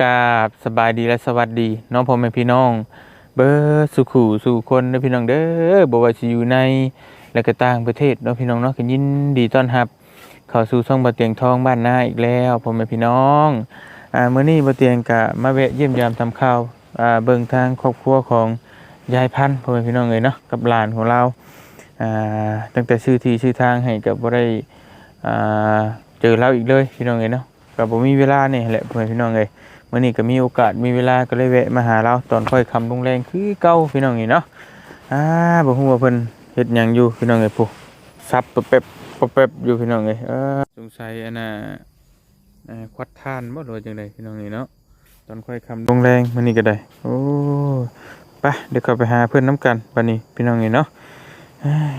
กราบสบายดีและสวัสดี น้องพ่อแม่พี่น้อง เบอร์สุขูสู่คนเด้อพี่น้องเด้อบ่ว่าสิอยู่ในและก็ต่างประเทศเนาะพี่น้องเนาะก็ยินดีต้อนรับ เข้าสู่ช่องบ่เตียงทองบ้านนาอีกแล้วพ่อแม่พี่น้องอ่ามื้อนี้บ่เตียงก็มาแวะเยี่ยมยามทำข่าวอ่าเบิ่งทางครอบครัวของยายพันธุ์พ่อแม่พี่น้องเอ้ยเนาะกับหลานของเราอ่าตั้งแต่ชื่อที่ชื่อทางให้ก็บ่ได้อ่าเจอเราอีกเลยพี่น้องเอ้ยเนาะก็บ่มีเวลานี่แหละพ่อแม่พี่น้องเอ้ย มื่อนี้ก็มีโอกาสมีเวลาก็เลยแวะมาหาเราตอนค่อยคำลงแรงคือเก่าพี่น้องนี่เนาะอ่าบ่ฮู้ว่าเพิ่นเฮ็ดหยังอยู่พี่น้องเอ้ยผู้ซับปะเป๊บปะเป๊บอยู่พี่น้องเอ้ยเออสงสัยอันน่ะอ่อควัดทานบ่หรือว่าจังไดพี่น้องนี่เนาะตอนค่อยคำลงแรงมื้อนี้ก็ได้โอ้ไปเดี๋ยวเข้าไปหาเพิ่นน้ำกันบัดนี้พี่น้องนี่เนาะเอ้ย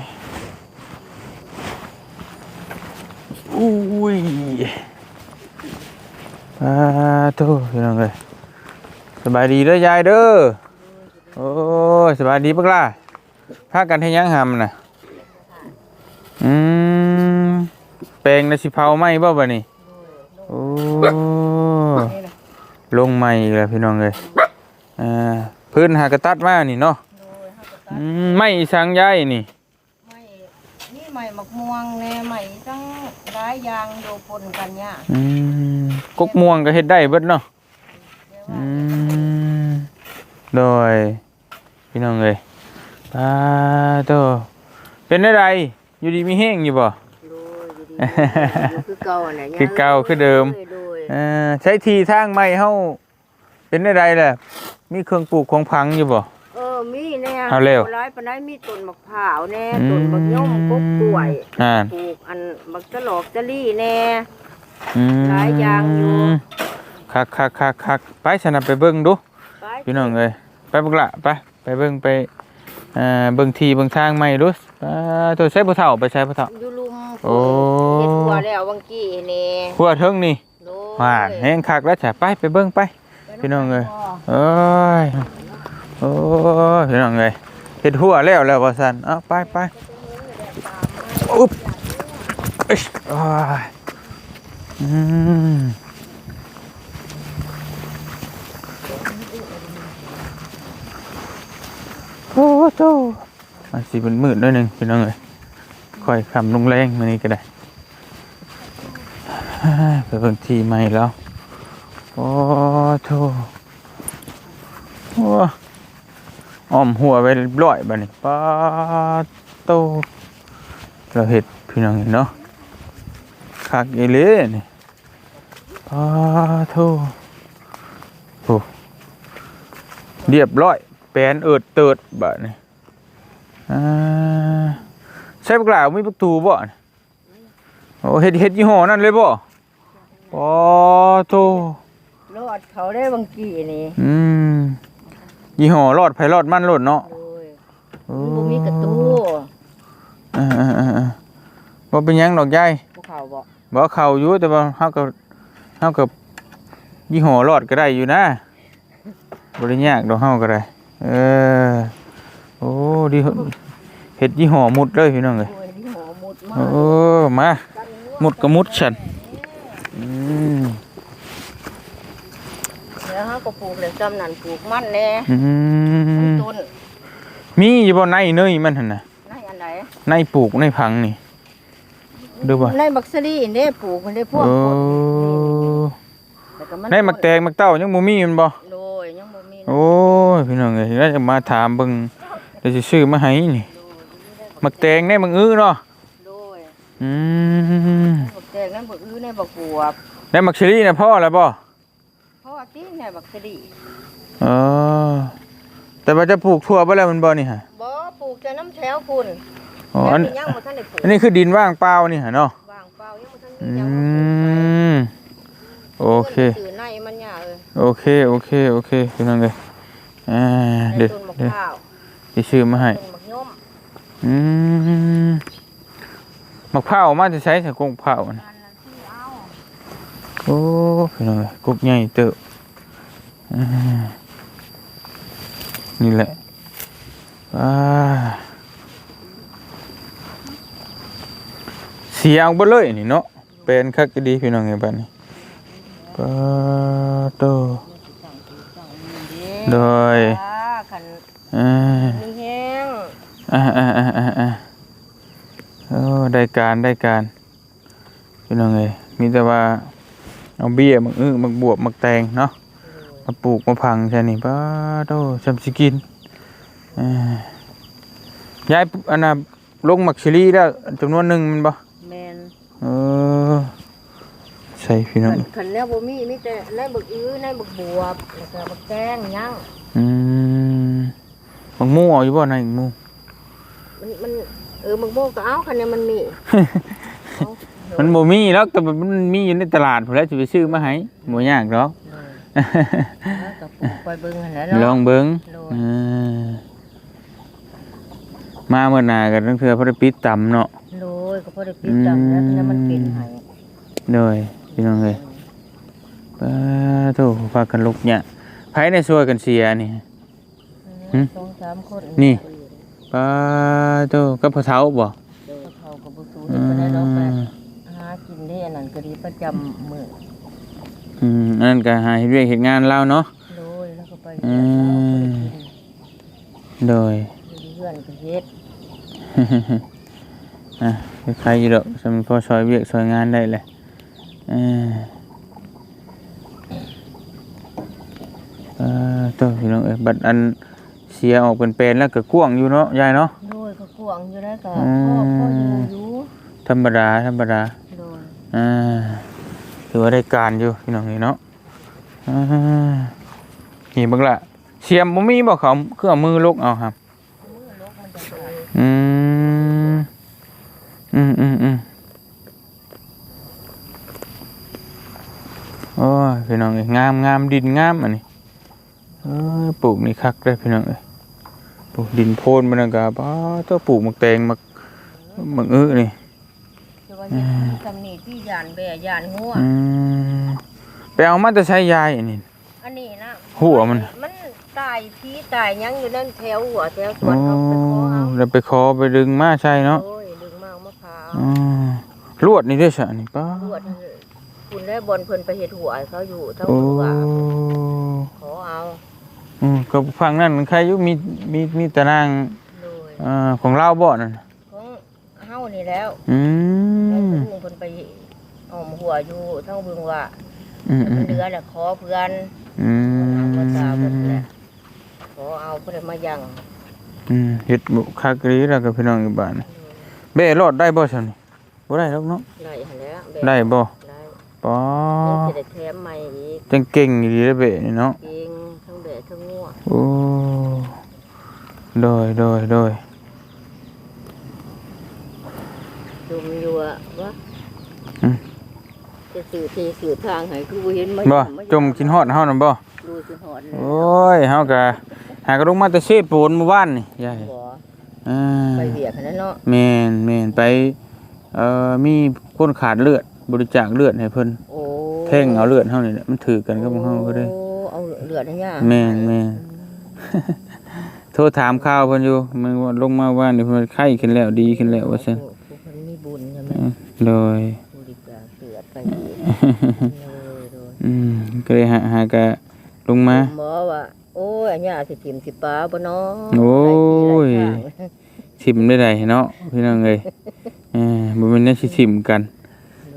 อุ้ยอ่าโตพี่น้องเอ้ยสบายดีเด้อยายเด้อโอ้ยสบายดีปักล่ะพากันให้ยังหำน่ะอืมแปลงนะสิเผาไหมบ่บ่นี่โอ้ลงใหม่อีกแล้วพี่น้องเอ้ยอ่าพื้นหากระตัดมานี่เนาะอืมไม่สังยายนี่ไม่นี่ใหม่หมักม่วงแน่ใหม่ตั้งหลายอย่างโดปนกันเนี่ยอืม กกม่วงก็เฮ็ดได้เบิดเนาะอืมโดยพี่น้องเลยปาโตเป็นอะไรอยู่ดีมีแห้งอยู่บ่โดยอยู่ดีอยู่คือเก่าน่ะคือเก่าคือเดิมโดยเอ่อใช้ทีทางใหม่เฮาเป็นอะไรล่ะ มีเครื่องปลูกของพังอยู่บ่ เออ มีแน่เอาเร็วร้ายปานใดมีต้นมะพร้าวแน่อืมต้นบักย่อมกกกล้วยอ่าปลูกอันบักตะหลอกตะลี่แน่ อืมหลายอย่างอยู่ คักคักคักคักไปฉันน่ะไปเบิ่งดูไปพี่น้องเอ้ยไปบักละไปไปเบิ่งไปเอ่อเบิ่งทีเบิ่งทางใหม่ดูปาโตใช้บ่เฒ่าไปใช้บ่เฒ่า อยู่ลุมโอ้ เฮ็ดหัวแล้ววังกี้นี่หัวเทิงนี่โดยหวานแห้งคักแล้วจ้ะไปไปเบิ่งไป พี่น้องเอ้ย เอ้ยโอ้ยพี่น้องเอ้ยเฮ็ดหัวแล้วแล้วว่าซั่นเอาไปไปอุ๊บเอ้ยโอ้ยอืม โอ้โตมันสิเป็นมืดหน่อยหนึ่งพี่น้องเอ้ยค่อยคำลงแรงมานี่ก็ได้เฮ้ยไปเบิ่งทีใหม่แล้ว โอ้โถโอ้อ้อมหัวไปร้อยบัดนี้ป้าโตเราเห็ดพี่น้องเห็นเนาะ คักอีเล่นี่ป้าโถโอ้เรียบร้อยแปลนเอิดเติดบัดนี้อ่าใช่ปกล่าวมีประตูบ่นี่โอ้เห็ดเห็ดยี่ห้อนั่นเลยบ่ป้าโตรอดเขาได้วังกี้นี่อืมยี่ห้อรอดไผรอดมันรอดเนาะโดยโอ้มันบ่มีกระตู้เออเออเออเออบ่เป็นหยังดอกยายภูเขาบ่ บ่เข้าอยู่แต่ว่าเฮาก็เฮาก็ยี่ห้อรอดก็ได้อยู่นะบ่ได้ยากดอกเฮาก็ได้เออโอ้ดีเฮ็ดยี่ห้อหมุดเลยพี่น้องเอ้ยโอ้ยนี่หมอหมดมาโอ้มาหมุดก็หมุดฉันอืมเดี๋ยวเฮาก็ปลูกแล้วจำนั่นปลูกมันแน่อืมต้นมีอยู่บ่ในเนยมันหั่นน่ะในอันไหนในปลูกในพังนี่ ดูบ่ในบักซะรี่นี่ปลูกมันได้พวกโอ้ผลแล้วก็มันในมักแตงมักเต้ายังบ่มีแมันบ่โดยยังบ่มีโอ้ยพี่น้องเอ้ยแล้วจะมาถามเบิ่งเดี๋ยวสิซื้อมาให้นี่มักแตงในมักอื้อเนาะโดยอืมบักแตงนั้นบักอื้อในบักบวบในมักเชอรี่น่ะพ่อแล้วบ่เพราะว่าที่ในบักซะรี่เออแต่ว่าจะปลูกทั่วบ่แล้วมันบ่นี่ฮะบ่ปลูกแต่น้ำแถวพุ่น อ๋อแถอัวนนี้ยังบ่ทันได้ปลูกอันนี้คือดินว่างเปล่านี่ฮะเนาะวางเปล่ายังบ่ทันอืมีหยังบ่ปลูกมโอเคซื้อในมันยากเอ้ยโอเค โอเค โอเคพี่น้องเอ้ยอ่าในเดี๋ยวต้นมะเดี๋ยวพร้าวสิซื้อมาให้ต้นมะย่อมอืมมะพร้าวมาจะใช้ใส่กงเผาวนะอันนั้นที่เอาโอ้พี่น้องเอ้ยกุกใหญ่เติบอ่านี่แหละอ่า สียงบ่เลยนี่เนาะเป็นคักดีพี่น้องไงบ้านนี้ปาโตโดยอ่าคันอ่ามีแห้งอ่าอ่าอ่าอ่าโอ้ได้การได้การพี่น้องเอ้ยมีแต่ว่าเอาเบี้ยมักอื้อมักบวบมักแตงเนาะมาปลูกมาพังใช่นี่ป้าโตจำสิกินอ่ายายอันน่ะลงมักชิลีแล้วจำนวนหนึ่งมันบ่ เออใช่พี่น้องคันคันแนวบ่มีมีแต่ในบักอื้อในบักบวบแล้วก็บักแกงย่างอืมมักมู่เอาอยู่บ่นายมักมู่มันมันเออบักโมก็เอาคันเนี้มันมีเอามันบ่มีแล้วแต่มันมีอยู่ในตลาดพุ่นแหล้วจะไปซื้อมาให้บ่ยากหรอกแล้วก็ปลูกไปเบิ่งหั่นแหละลอเนาะงเบิ่งโดยเออมาเมื่อหนากันตั้งเทื่อเพราะได้ปิดต่ำเนาะโดย ก็พอได้ปิดจำแล้วแล้วมันเป็นให้โดยพี่น้องเอ้ยปาโตพากันลุกเนี่ยไผในช่วยกันเสียนี่หึสองสามคนนี่ปาโตกับพ่อเฒ่าบ่โดยเขาก็บ่สู้อืได้ปานใดดอกแต่มหากินได้อันนั้นก็ดีประจำมื้ออืมอันนั้นก็หาเฮ็ดเวียกเฮ็ดงานแล้วเนาะโดยแล้วก็ไปอืเฮ็ดมโดยอยู่เพื่อนก็เฮ็ด อะใครอยู่ดอกสำหรับพอซอยเวียกซอยงานได้เลยเออเออตัวพี่น้องเอ้ยบัดอันเสียออกเป็นเป็นแล้วก็กว้างอยู่เนาะยายเนาะโดยก็กวางอยู่ได้ก็อืมพ่อพ่ออยู่อยู่ธรรมดาธรรมดาโดยอ่าถือว่าได้การอยู่พี่น้องนี่เนาะอ่านี่เบังละเสียมบ่มีบ่เขาเครื่องมือลกเอาครับมือลกมันจะโดย อืมอืมอืมอืมโอ้ยพี่น้องเอ้ยงามงามดินงามอันนี้เออปลูกนี่คักเลยพี่น้องเอ้ยปลูกดินโพนมันก็ป้าต้องปลูกมักแตงมักมักอื้อนี่จะว่าเฮ็ดที่ตำหนิที่ยานแบ่ยานงัว อืมไปเอามาแต่ใช้ยายอันนี้ อันนี้นะหัวมัน มันตายพี่ตายหยังอยู่นั่นแถวหัวแถวสวโอ้นเขาไปขอเอาแล้วไปขอไปดึงมาใช่เนาะโอ้ยดึงมาเอามะพร้าวอืมลวดนี่ด้วยซะนี่ป้าลวดคุณได้บนเพิ่นไปเฮ็ดหัวให้เขาอยู่เท่าโอ้ว่าขอเอาอืมก็ฟังนั่นใครอยุมีมีมีตารางโดยเอ่อของเราบ่นั่นของเฮานี่แล้วอืแล้วมลุงเพิ่นไปอ้อมหัวอยู่เท่าเบิ่งว่าอืมอืมัมนเหลือแหละขอเพื่อนอืมภาษาเพิ่นแหละขอเอาเพิ่นมายังอืมเฮ็ดบุคักรีแล้วก็พี่น้องอยู่บ้านนี่ เบ้รอดได้บ่ซั่นนี่บ่ได้หรอกเนาะได้หั่นแหล้วได้บ่ได้ป๋อยังสิได้แถมใหม่อีกจังเก่งอีหลีเด้อเบ้นี่เนาะเก่งทั้งแบะทั้งงัวโอ้โดยโดยโดยจมอยู่อะวะจะสื่อทีสื่อทางให้คือบ่เห็นมาบ่จมกินฮอดเฮานั่นบ่ดูสิหอดเลยโอ้ยเฮาก็หากระลงมาแต่เชฟโปนเมื่อวานนี่ยายบ่ อ่าไปเบียกนั่นเนาะแม่นแม่นไปเอ่อมีคนขาดเลือดบริจาคเลือดให้เพิ่นโอ้แท่งเอาเลือดเฮานี่แหละมันถือกันกับของเฮาก็ได้ โอ้เอาเลือดให้ย่าแม่นแม่น โทรถามข่าวเพิ่นอยู่มันว่าลงมาว่านี่เพิ่นไข้ขึ้นแล้วดีขึ้นแล้วว่าซั่นผู้คนมีบุญใช่ไหมโดยบริจาคเลือดไปอีกเลยโดยอืมก็เลยหาหากะลงมา หมอว่า โอ้ยอันย่าสิถิ่มสิปลาบ่เนาะโอ้ยหลาที่หลายทางทิมได้ไดเนาะพี่น้องเอ้ยเออบ่แม่นแนวสิทิมกัน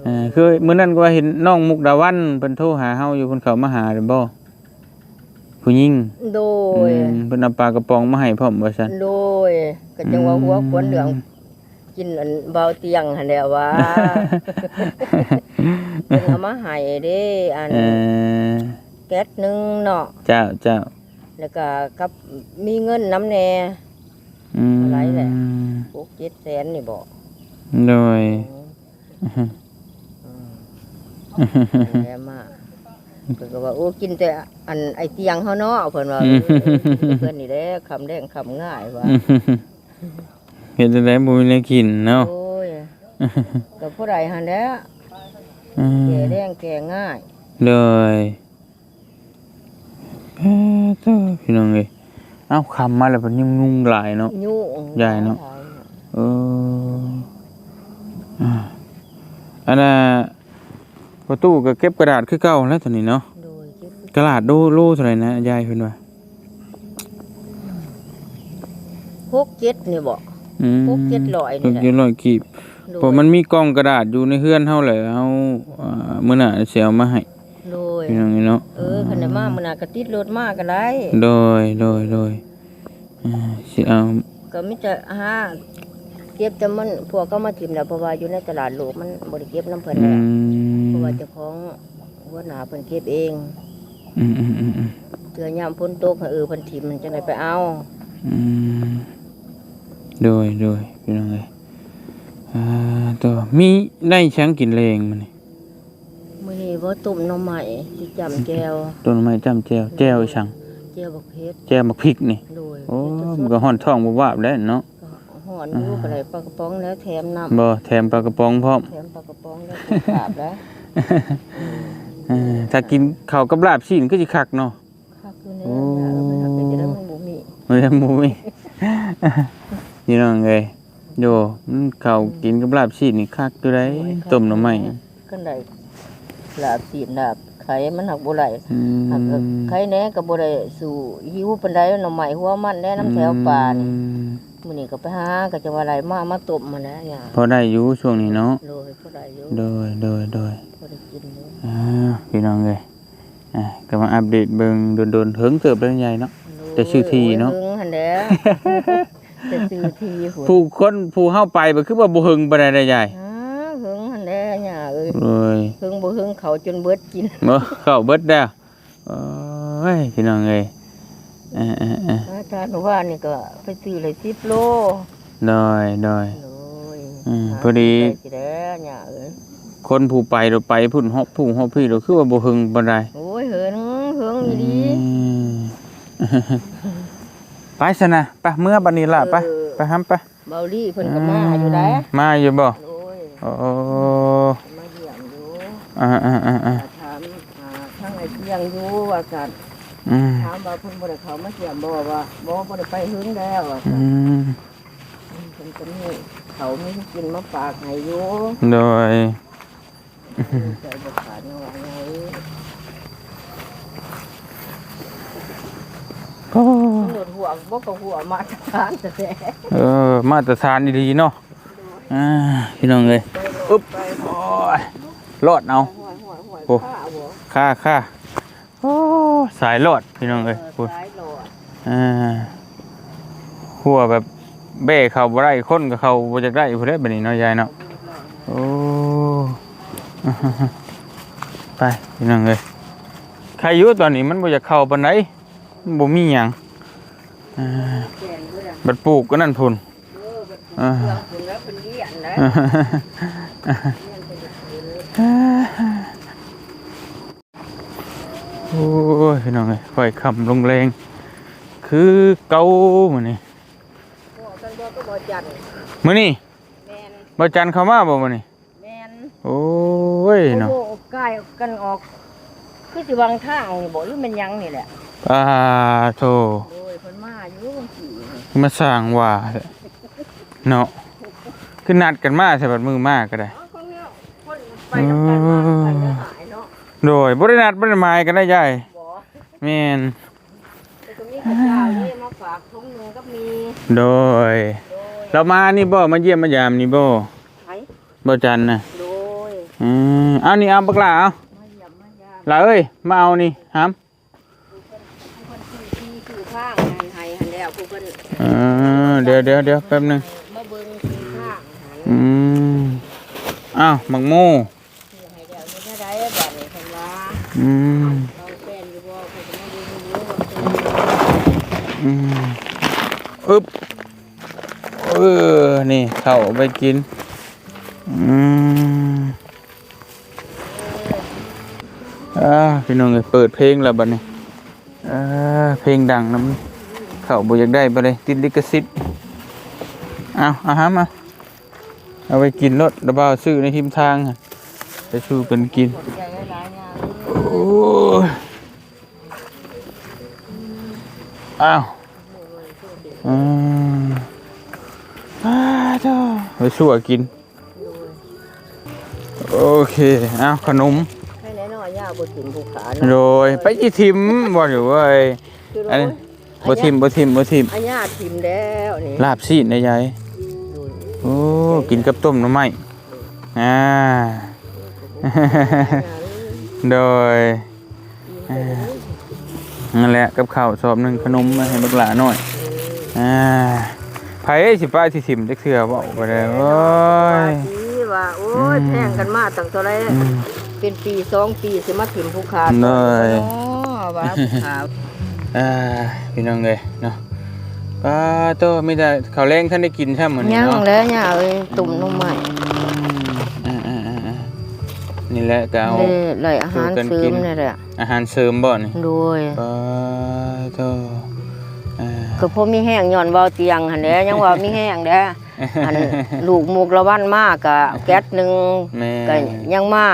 เออคือมื้อนั้นก็ว่าเห็นน้องมุกดาวันเพิ่นโทรหาเฮาอยู่เพิ่นเข้ามาหาได้บ่ผู้หญิงโดอืยมเพิ่นเอาปลากระป๋องมาให้พร้อมว่าซั่นโดยก็จังว่าหัวควนเหลืองกินอันเบาเตียงหั่นแหละว่าเพิ่นเอามาให้เด้อันเออแก๊สหนึงเนาะเจ้าเจ้า แล้วก็กับมีเงินน้ำแน่อืมอะไรแหละหกเจ็ดแสนนี่บ่โดยอืมแย่มากเพิ่นก็ว่าโอ้กินแต่อันไอเตียงเฮาเนาะเพิ่นว่าอืมเออเพิ่นนี่แหละคำแดงคำง่ายว่าเฮ็ดจังได๋บ่มีแนวกินเนาะโอ้ยก็ผู้ใดหั่นแหละอืมแก่แดงแก่ง่าย เลย เอ้อเจ้าพี่น้องเอ้ยเอ้าคำมาแล้วเพิ่นยุ่งงุ่งหลายเนาะ ยุ่งใหญ่เนาะเอออ่าอันน่ะประตูก็เก็บกระดาษคือเก่าแล้วตอนนี้เนาะ โดยเจ็บคือกระลาดโลโลเท่าไหร่นะยายเพิ่นว่าหกเจ็ดนี่บ่อืมพกเจ็ดร้อยนี่แหละพกเจ็ดร้อยกีบ โดเพราะมันมีกล่องกระดาษอยู่ในเฮือนเฮาแหละเฮาอ่ามื้อหน้าสิเอามาให้โดย พี่น้องนี่เนาะ เออคันได้มามื้อหน้าก็ติดรถมาก็ได้โดยโดยโดยอ่าสิเอาก็มิจะหาเก็บแต่มันพวกก็มาถิ่มแล้วเพราะว่าอยู่ในตลาดโลกมันบ่ได้เก็บน้ำเพิ่นอืแล้วมเพราะว่าเจ้าของหัวหน้าเพิ่นเก็บเองอืมอืมอืมอืมเทื่อยามฝนตกให้เออเพิ่นถิ่มมันจังได๋ไปเอา อืมโดยโดยพี่น้องเอ้ยอ่าตัวมีได้ช้างกินแรงมันนี่ มื้อนี้บ่ต้มหน่อไม้สิจำแจวต้นไม้จ้ำแจวแจวอีสังแจวบักเผ็ดแจวมักพริกนี่โดยโอ้เฮ็มันดก็ห่อนท้องบ่วาบแล้วเนาะก็ฮ้อนอยู่ก็ได้ปลากระป๋องแล้วแถมน้ำบ่แถมปลากระป๋องพร้อมแถมปลากระป๋องแล้วสิกราบแล้วเออถ้ากินข้าวกับลาบชิ้นก็สิคักเนาะคักอยู่เนี่ยนะเออมันเป็นจังได๋มันบ่มีมื้อหมูมีนี่น้องเอ้ยโยมันข้าวกินกับลาบชิ้นนี่คักอยู่ได้ต้มหน่อไม้กันได้ ลาบสีลาบไข่มันหักบ่ไหลอืหักก็มไข่แหน่ก็บ่ได้สู่หิวปานใดหน่อไม้หัวมันแน่น้ำแถวป่านี่อืมมื้อนี้ก็ไปหาก็จะว่าไหลมามาต้มมาแล้วหยังพอได้อยู่ช่วงนี้เนาะโดยบ่ได้อยู่โดยโดยโดยบ่ได้กินอยู่อ่าพี่น้องเลยอะก็มาอัปเดตเบิ่งโดนๆเฮิงเติบแล้วใหญ่เนาะแต่ชื่อที่เนาะโอ้ยหึงหั่นแหละแต่ชื่อที่หุ่นผู้คนผู้เฮาไปบ่คือว่าบ่เฮิงปานใดได้ใหญ่ อ้าหึงหั่นแหละห ยังเอ้ยโอ้ยหึงบ่หึงเขาจนเบิดกินบ่เข้าเบิดแล้วโอ้ยพี่น้องเอ้ยเออๆอาจารย์ว่านี่ก็ไปซื้อเลย10โลๆโดยโดยโอ้ยอืมพอดีหาสิได้หยังเอ้ยคนผู้ไปเราไปพุ่นฮอบผู้ฮอบพี่เราคือว่าบ่เฮิงปานใดโอ้ยเหินเหิงอีดีอืมไปซะนะไปเมื่อบัดนี้ล่ะไปไปหำไปเบาลี่เพิ่นก็มาอยู่ได้มาอยู่บ่โอ้ยโอ้มาเยี่ยมอยู่ อ่าอ่าอ่าอ่าถามหาทางไอ้เที่ยงอยู่ว่ากันอืมถามว่าเพิ่นบ่ได้เข้ามาเยี่ยมบ่ว่าบ่บ่ได้ไปหึงแล้วว่าอืซั่นมเพิ่นก็มีเขามีกินมาฝากให้อยู่โดยใจบ่ขาดเนาะว่าไงโอ้มันโดดหัวบ่ก็หัวมาทานแต่แต่เออมาตรฐานดีๆเนาะอ่าพี่น้องเลยอึ๊บ ไปโอ้ย รอดเอาหัวหัวหัวโอ้ข้าบ่ค่าค่าโอ้สายรอดพี่น้องเลยเอพูอดสายโลดอ่าหัวแบบเบ้เขาบ่ได้คนกับเขาบ่จักได้ผู้ใดบัดนี้เนาะยายเนาะโอ้ไปพี่น้องเลยใครอยู่ตอนนี้มันบ่อยากเข้าปานใดมันบ่มีหยังอ่าแก่นเด้อบัดปลูกก็นั่นพุ่นเออแบบเครื่องคุณแล้วเป็นเลี้ยนนะเลี้ยนเป็นเออ โอ้ยพี่น้องเอ้ยค่อยคำลงแรง คือเก่ามื้อนี้พวกกันบ่ก็บ่จันมื้อนี้แม่นบ่จันเข้ามาบ่มื้อนี้แม่นโอ้ยเนาะโอ้โหกายกันออก คือสิวางทางนี่บ่หรือมันหยังนี่แหละปาโทโอ้ยเพิ่นมาอยู่บางทีมาสร้างว่าแท้เนาะคือนัดกันมาใช่บัดมือมาก็ได้ ไปนำกันมาไปจะหายเนาะโดยบ่ได้นัดบ่ได้หมายกันได้ยายบ่แม่นแต่ก็มีข้าวเจ้านี่มาฝากถุงหนึงก็มีโดย โดยเรามานี่บ่มาเยี่ยมมายามนี่บ่ไผบ่จันน่ะโดยอืมเอานี่เอาบักหลาเอามาเยี่ยมมายามหลาเอ้ยมาเอานี่หามผู้เพิ่นผู้เพิ่นซื้อที่ซื้อทางให้ให้หันแล้วผู้เพิ่นเออเดี๋ยวเดี๋ยวเดี๋ยวแป๊บหนึงมาเบิ่งซื้อทางหันอืมอ้าวหมักโม ซื้อให้แล้วนี่ได้บัดนี้เพิ่นว่า อืมเราเป็นอยู่บ่เพิ่นก็มาเบิ่งอยู่ว่าซื้ออืมอึบเออ นี่เข้าไปกิน อืมอ่าพี่น้องเอ้ยเปิดเพลงแล้วบัดนี้อ่าเพลงดังน้ำเข้าบ่อยากได้บ่เลยติดลิขสิทธิ์เอาเอาหามาเอาไปกินรถระบาซื้อในทิมทางไปสู้กันกิน อ้าวอืมอ้าวเจ้าไปสู้กิน โอเคอ้าวขนมให้แน่นอนย่าบ่ถึงภูขาโดยไปอีทิมบ่อยู่เว้ยคืออันเรานี้บ่ทิมบ่ทิมบ่ทิมอันญาทิมแล้วนี่ลาบซีดนะยายดูโอ้กินกับต้มหน่อไม้อ่า โดย นั่นแหละกับข้าวสอบหนึงขนมมาให้บักหลาหน่อยอ่าไผสิป้าสิทิมจักเทื่อเว้าบ่ได้โอ้ว่ายทีว่าโอ้ยอืม แพงกันมาตั้งเท่าไรอืม เป็นปีสองปีสิมาถิ่มภูขาเลย อ๋อว่าภูขาอ่าพี่น้องเอ้ยเนาะป้าโตมีแต่ข้าวแรงท่านได้กินใช่มื้อนี้ยังเนาะแล้วเนี่ยเอ้ยตุ่มนมใหม่อ่าอ่าอ่าอ่า นี่แหละก็เอาเลยเลยอาหารสู่กันเสริกิมนนี่แหละอาหารเสริมบ่นี่โดยป้าโตอ่าก็พอมีแห้งย้อนเบาเตียงหั่นแหละยังว่ามีแห้งเด้ออันลูกมุกละวันมากกะแก๊สหนึงแม่ก็ยังมา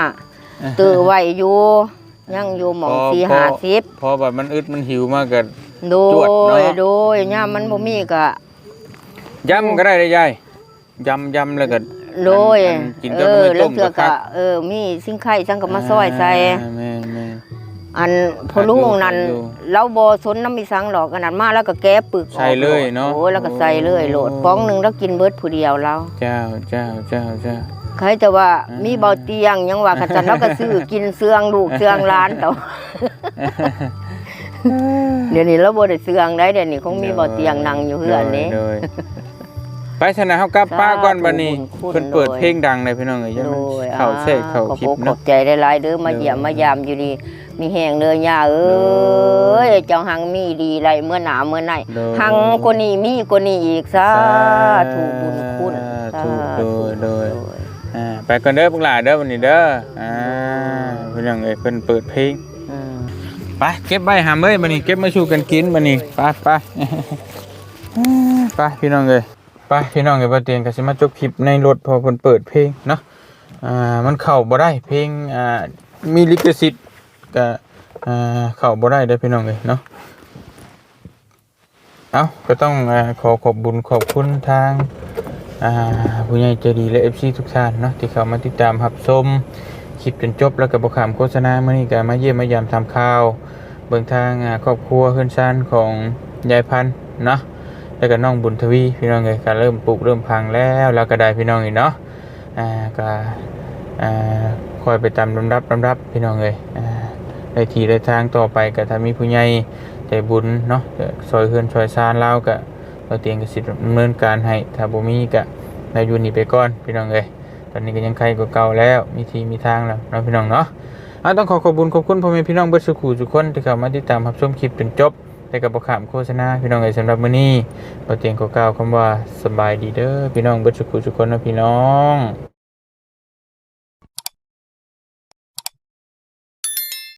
ตื้อไว้อยู่ยังอยู่หมองพอสี่พอห้าสิบพอแบบมันอึดมันหิวมากก็โดจวดเนาะยโดยย่ามมันบ่มีก็ยำก็ได้เลยยายยำยำแล้วก็ โดยอันกินก็เอไม่อต้แล้วมเถื่อก็ครัก็บเออมีสิ่งไข่จังก็มาซอยใส่าแม่นแม่น อันพอลุงนั่นอยู่เราบ่สนน้ำมีสังหรอกอันนั้นมาแล้วก็แก้ปึกออกใส่เลยเนาะโอ้ยแล้วก็ใส่เลยโหลดป้องหนึงแล้วกินเบิดผู้เดียวเราเจ้าเจ้าเจ้าเจ้า ใครจะว่าอ่ามีมีเบาเตียงยังว่ากันจันแล้วก็ซื้อ กินเสืองลูกเสืองร้านแต่ว่าเดี๋ยวนี้เราบ่ได้เสืองได้เดี๋ยวนี้คงมีเบาเตียงนั่งอยู่เฮือนนี้ โดย ไปชนะเฮากลับป้าก่อนบัดนี้บุญคุณเพิ่นเปิดโดยเพลงดังเลยพี่น้องเอ้ยอย่าโดมันยเข้าเสกเข้าขอบคลิปอกขอเนาะ บใจหลายๆเด้อมาโดยเยี่ยมมายามอยู่ดีมีแห้งเด้อย่าเอ้ยเจ้าหังมีดีไรเมื่อหนาเมื่อไหนโดย หังกว่านี้มีกว่านี้อีกสาธุบุญคุณสาธุโดยโดยโดยอ่าไปก่อนเด้อพวกหลานเด้อวันนี้เด้ออ่าพี่น้องเอ้ยเพิ่นเปิดเพลงอืม ไปเก็บใบหามเอ้ยบัดนี้เก็บมาชูกันกินบัดนี้ไปไป ไปพี่น้องเอ้ย ไปพี่น้องเอ้ยบ่เตียงก็สิมาจบคลิปในรถพอเพิ่นเปิดเพลงเนาะอ่ามันเข้าบ่ได้เพลงอ่ามีลิขสิทธิ์ก็อ่าเข้าบ่ได้เด้พี่น้องเอ้ยเนาะเอาก็ต้องอขอขอบบุญขอบคุณทางอ่าผู้ใหญ่ใจดีและ FC ทุกท่านเนาะที่เข้ามาติดตามรับชมคลิปจนจบแล้วก็บ่ขามโฆษณามื้อนี้ก็มาเยี่ยมมายามทำข่าว เบิ่งทางอ่าครอบครัวเพื่อนชานของยายพันธ์เนาะ แล้วก็น้องบุญทวีพี่น้องเลยก็เริ่มปลูกเริ่มพังแล้วแล้วก็ได้พี่น้องอีกเนาะอ่าก็อ่าคอยไปตามลำดับลำดับพี่น้องเลยอ่าได้ทีได้ทางต่อไปก็ถ้ามีผู้ใหญ่ใจบุญเนาะซอยเฮือนซอยซานเล่าก็เราเตรียมกสิทธิ์ดำเนินการให้ถ้าบ่มีก็ได้อยู่นี่ไปก่อนพี่น้องเลยตอนนี้ก็ยังใครก็เก่าแล้ว มีทีมีทางแล้วเนาะพี่น้องเนาะอะต้องขอขอบคุณขอบคุณพ่อแม่พี่น้องเบิดสุขุทุกคนที่เข้ามาติดตามรับชมคลิปจนจบ แต่กับประขามโฆษณาพี่น้องเอ๋ยสำหรับมื้อนี้บ่เตียงก็กล่าวคำว่าสบายดีเด้อพี่น้องเบิดสุขุทุกคนนะพี่น้อง